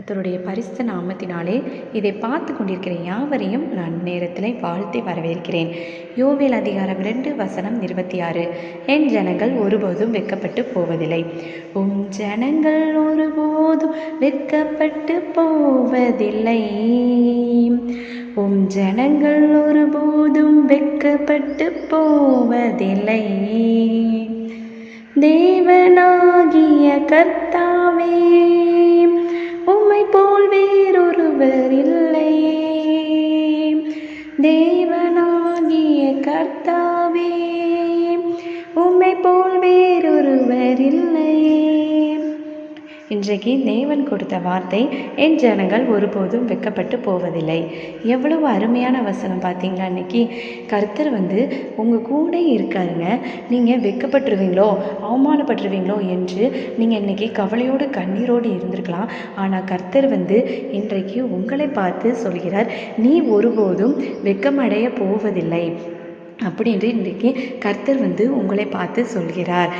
கத்தருடைய பரிசுத்த நாமத்தினாலே இதை பார்த்து கொண்டிருக்கிற யாவரையும் நான் நேரத்தில் வாழ்த்தி வரவேற்கிறேன். யோவேல் அதிகாரம் ரெண்டு வசனம் இருபத்தி ஆறு. என் ஜனங்கள் ஒருபோதும் வெக்கப்பட்டு போவதில்லை. உம் ஜனங்கள் ஒருபோதும் வெட்கப்பட்டு போவதில்லை. உம் ஜனங்கள் ஒருபோதும் வெட்கப்பட்டு போவதில்லை. தேவனாகிய கர்த்தாவே போல் வேறொருவர் இல்லை தேவனாகிய கர்த்தா இன்றைக்கு தேவன் கொடுத்த வார்த்தை என் ஜனங்கள் ஒருபோதும் வெட்கப்பட்டு போவதில்லை. எவ்வளவு அருமையான வசனம் பார்த்தீங்களா இன்னைக்கு கர்த்தர் வந்து உங்கள் கூட இருக்காருங்க நீங்கள் வெட்கப்பட்டுருவீங்களோ அவமானப்பட்டுருவீங்களோ என்று நீங்கள் இன்னைக்கு கவலையோடு கண்ணீரோடு இருந்திருக்கலாம். ஆனால் கர்த்தர் வந்து இன்றைக்கு உங்களை பார்த்து சொல்கிறார் நீ ஒருபோதும் வெட்கமடைய போவதில்லை. அப்படின்று இன்றைக்கு கர்த்தர் வந்து உங்களை பார்த்து சொல்கிறார்.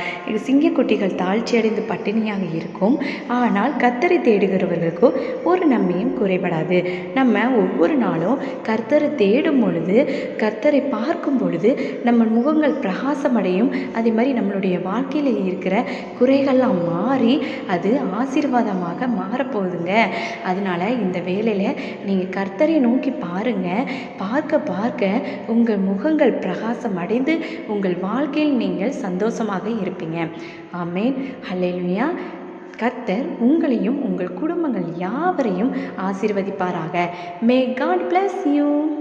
சிங்கக்குட்டிகள் தாழ்ச்சி அடைந்து பட்டினியாக இருக்கும். ஆனால் கர்த்தரை தேடுகிறவர்களுக்கோ ஒரு நன்மையும் குறைபடாது. நம்ம ஒவ்வொரு நாளும் கர்த்தரை தேடும் பொழுது கர்த்தரை பார்க்கும் பொழுது நம்ம முகங்கள் பிரகாசமடையும் அதே மாதிரி நம்மளுடைய வாழ்க்கையில் இருக்கிற குறைகள்லாம் மாறி அது ஆசீர்வாதமாக மாறப்போகுதுங்க. அதனால் இந்த வேலையில் நீங்கள் கர்த்தரை நோக்கி பாருங்கள் பார்க்க பார்க்க உங்கள் முகங்கள் பிரகாசம் அடைந்து உங்கள் வாழ்க்கையில் நீங்கள் சந்தோஷமாக இருப்பீங்க. ஆமேன். ஹல்லேலூயா கர்த்தர் உங்களையும் உங்கள் குடும்பங்கள் யாவரையும் ஆசீர்வதிப்பாராக. May God bless you